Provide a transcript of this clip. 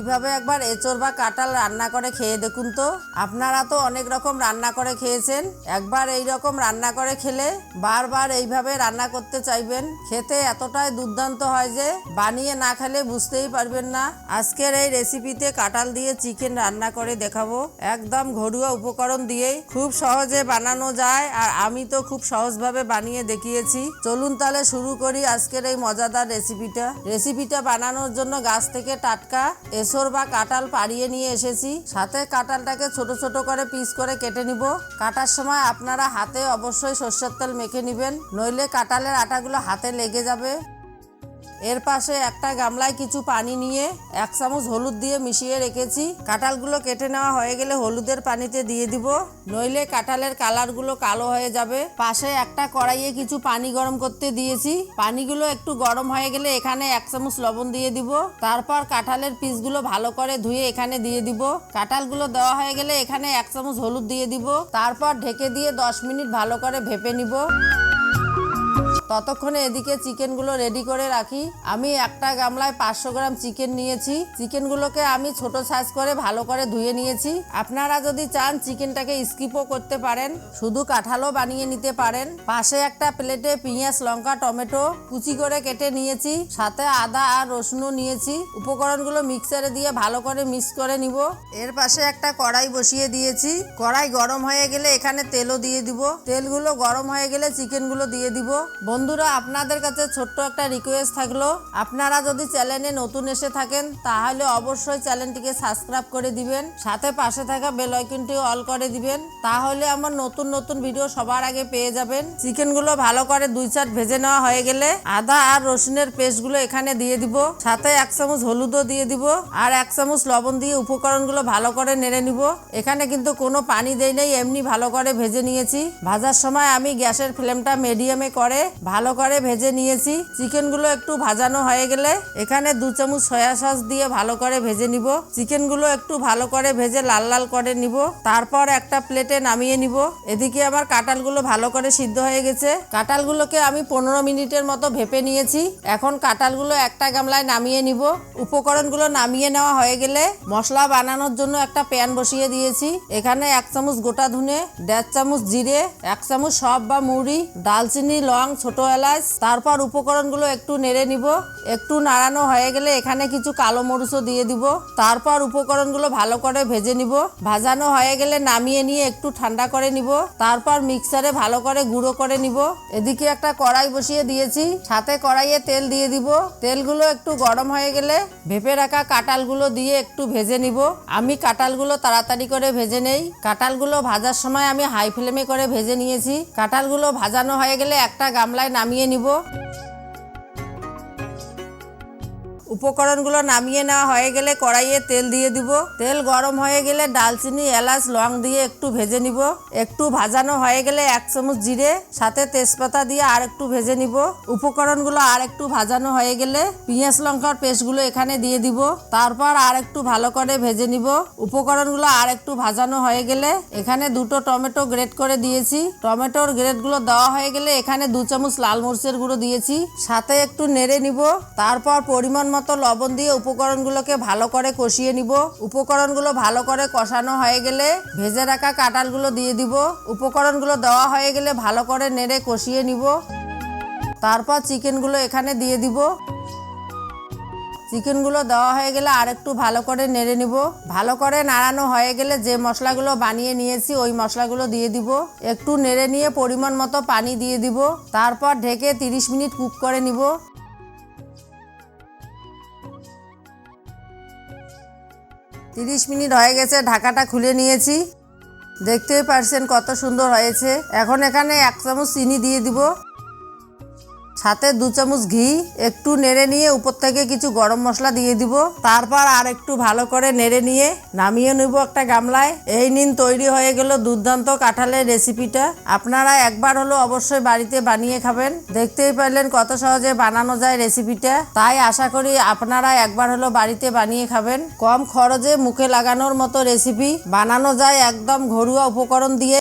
এইভাবে একবার এঁচড় বা কাঁঠাল রান্না করে খেয়ে দেখুন তো। আপনারা তো অনেক রকম রান্না করে খেয়েছেন। একবার এই রকম রান্না করে খেলে বারবার এইভাবে রান্না করতে চাইবেন। খেতে এতটাই দুর্দান্ত হয় যে বানিয়ে না খেলে বুঝতেই পারবেন না। আজকের এই রেসিপিতে কাঁঠাল দিয়ে চিকেন রান্না করে দেখাবো। একদম ঘরোয়া উপকরণ দিয়েই খুব সহজে বানানো যায় আর আমি তো খুব সহজভাবে বানিয়ে দেখিয়েছি। চলুন তাহলে শুরু করি আজকের এই মজাদার রেসিপিটা। রেসিপিটা বানানোর জন্য গাছ থেকে টাটকা এসর বা কাঁঠাল পাড়িয়ে নিয়ে এসেছি। সাথে কাঁঠালটাকে ছোট ছোট করে পিস করে কেটে নিব। কাটার সময় আপনারা হাতে অবশ্যই সর্ষের তেল মেখে নেবেন, নইলে কাঁঠালের আটাগুলো হাতে লেগে যাবে। এর পাশে একটা গামলায় কিছু পানি নিয়ে এক চামচ হলুদ দিয়ে মিশিয়ে রেখেছি। কাঁঠালগুলো কেটে নেওয়া হয়ে গেলে হলুদের পানিতে দিয়ে দিব। নইলে কাঁঠালের কালারগুলো কালো হয়ে যাবে। পাশে একটা কড়াইয়ে কিছু পানি গরম করতে দিয়েছি। পানিগুলো একটু গরম হয়ে গেলে এখানে এক চামচ লবণ দিয়ে দিব। তারপর কাঁঠালের পিসগুলো ভালো করে ধুয়ে এখানে দিয়ে দিব। কাঁঠালগুলো দেওয়া হয়ে গেলে এখানে এক চামচ হলুদ দিয়ে দিব। তারপর ঢেকে দিয়ে দশ মিনিট ভালো করে ভেপে নিব। ততক্ষণে এদিকে চিকেনগুলো রেডি করে রাখি। আমি একটা গামলায় পাঁচশো গ্রাম চিকেন নিয়েছি। চিকেনগুলোকে আমি ছোট সাইজ করে ভালো করে ধুয়ে নিয়েছি। আপনারা যদি চান চিকেনটাকে স্কিপও করতে পারেন, শুধু কাঁঠালও বানিয়ে নিতে পারেন। পাশে একটা প্লেটে পেঁয়াজ, লঙ্কা, টমেটো কুচি করে কেটে নিয়েছি। সাথে আদা আর রসুনও নিয়েছি। উপকরণগুলো মিক্সারে দিয়ে ভালো করে মিক্স করে নিব। এর পাশে একটা কড়াই বসিয়ে দিয়েছি। কড়াই গরম হয়ে গেলে এখানে তেলও দিয়ে দিব। তেলগুলো গরম হয়ে গেলে চিকেনগুলো দিয়ে দিব। বন্ধুরা, আপনাদের কাছে ছোট্ট একটা রিকোয়েস্ট থাকল। আপনারা যদি চ্যানেলে নতুন এসে থাকেন, তাহলে অবশ্যই চ্যানেলটিকে সাবস্ক্রাইব করে দিবেন, সাথে পাশে থাকা বেল আইকনটি অল করে দিবেন। তাহলে আমার নতুন নতুন ভিডিও সবার আগে পেয়ে যাবেন। চিকেনগুলো ভালো করে দুই চার ভেজে নেওয়া হয়ে গেলে আদা আর রসুনের পেস্টগুলো এখানে দিয়ে দিব। সাথে এক চামচ হলুদও দিয়ে দিব আর এক চামচ লবণ দিয়ে উপকরণগুলো ভালো করে নেড়ে নিব। এখানে কিন্তু কোনো পানি দেই নেই, এমনি ভালো করে ভেজে নিয়েছি। ভাজার সময় আমি গ্যাসের ফ্লেমটা মিডিয়ামে করে ভালো করে ভেজে নিয়েছি। চিকেনগুলো একটু ভাজানো হয়ে গেলে এখানে দু চামচ সয়া সস দিয়ে ভালো করে ভেজে নিব। চিকেনগুলো একটু ভালো করে ভেজে লাল লাল করে নিব। তারপর একটা প্লেটে নামিয়ে নিব। এদিকে আমার কাঁঠালগুলো ভালো করে সিদ্ধ হয়ে গেছে। কাঁঠালগুলোকে আমি পনেরো মিনিটের মতো ভেপে নিয়েছি। এখন কাঁঠালগুলো একটা গামলায় নামিয়ে নিব। উপকরণগুলো নামিয়ে নেওয়া হয়ে গেলে মশলা বানানোর জন্য একটা প্যান বসিয়ে দিয়েছি। এখানে এক চামচ গোটা ধুনে, দেড় চামচ জিরে, এক চামচ সব বা মুড়ি, দালচিনি, লং, ছোট এলাচ তারপর উপকরণগুলো একটু নেড়ে নিব। একটু নাড়ানো হয়ে গেলে এখানে কিছু কালো মরিচও দিয়ে দিব। তারপর উপকরণগুলো ভালো করে ভেজে নিব। ভাজানো হয়ে গেলে নামিয়ে নিয়ে একটু ঠান্ডা করে নিব। তারপর মিক্সারে ভালো করে গুঁড়ো করে নিব। এদিকে একটা কড়াই বসিয়ে দিয়েছি। সাথে কড়াইয়ে তেল দিয়ে দিব। তেলগুলো একটু গরম হয়ে গেলে ভেপে রাখা কাঁঠালগুলো দিয়ে একটু ভেজে নিব। আমি কাঁঠালগুলো তাড়াতাড়ি করে ভেজে নেই। কাঁঠালগুলো ভাজার সময় আমি হাই ফ্লেমে করে ভেজে নিয়েছি। কাঁঠালগুলো ভাজানো হয়ে গেলে একটা গামলায় নামিয়ে নিব। উপকরণগুলো নামিয়ে নেওয়া হয়ে গেলে কড়াইয়ে তেল দিয়ে দিব। তেল গরম হয়ে গেলে ডালচিনি, এলাচ, লং দিয়ে একটু ভেজে নিব। একটু ভাজানো হয়ে গেলে এক চামচ জিরে, সাথে তেজপাতা দিয়ে আর একটু ভেজে নিব। উপকরণগুলো আর একটু ভাজানো হয়ে গেলে পেঁয়াজ লঙ্কার পেস্টগুলো এখানে দিয়ে দিব। তারপর আর একটু ভালো করে ভেজে নিব। উপকরণগুলো আর একটু ভাজানো হয়ে গেলে এখানে দুটো টমেটো গ্রেট করে দিয়েছি। টমেটোর গ্রেটগুলো দেওয়া হয়ে গেলে এখানে দু চামচ লাল মরিচের গুঁড়ো দিয়েছি। সাথে একটু নেড়ে নিব। তারপর পরিমাণ মতো লবণ দিয়ে উপকরণগুলোকে ভালো করে কষিয়ে নিব। উপকরণগুলো ভালো করে কষানো হয়ে গেলে ভেজে রাখা কাঁঠালগুলো দিয়ে দিব। উপকরণগুলো দেওয়া হয়ে গেলে ভালো করে নেড়ে কষিয়ে নিব। তারপর চিকেনগুলো এখানে দিয়ে দিব। চিকেনগুলো দেওয়া হয়ে গেলে আর একটু ভালো করে নেড়ে নিব। ভালো করে নাড়ানো হয়ে গেলে যে মশলাগুলো বানিয়ে নিয়েছি ওই মশলাগুলো দিয়ে দিব। একটু নেড়ে নিয়ে পরিমাণ মতো পানি দিয়ে দিব। তারপর ঢেকে 30 মিনিট কুক করে নিব। তিরিশ মিনিট হয়ে গেছে, ঢাকাটা খুলে নিয়েছি। দেখতেই পারছেন কত সুন্দর হয়েছে। এখন এখানে এক চামচ চিনি দিয়ে দিব। সাথে দু চামচ ঘি, একটু নেড়ে নিয়ে উপর থেকে কিছু গরম মশলা দিয়ে দিব। তারপর আর একটু ভালো করে নেড়ে নিয়ে নামিয়ে নেব একটা গামলায়। এই নিন, তৈরি হয়ে গেল দুর্দান্ত কাঁঠালের রেসিপিটা। আপনারা একবার হলো অবশ্যই বাড়িতে বানিয়ে খাবেন। দেখতেই পারলেন কত সহজে বানানো যায় রেসিপিটা। তাই আশা করি আপনারা একবার হলো বাড়িতে বানিয়ে খাবেন। কম খরচে মুখে লাগানোর মতো রেসিপি। বানানো যায় একদম ঘরোয়া উপকরণ দিয়ে।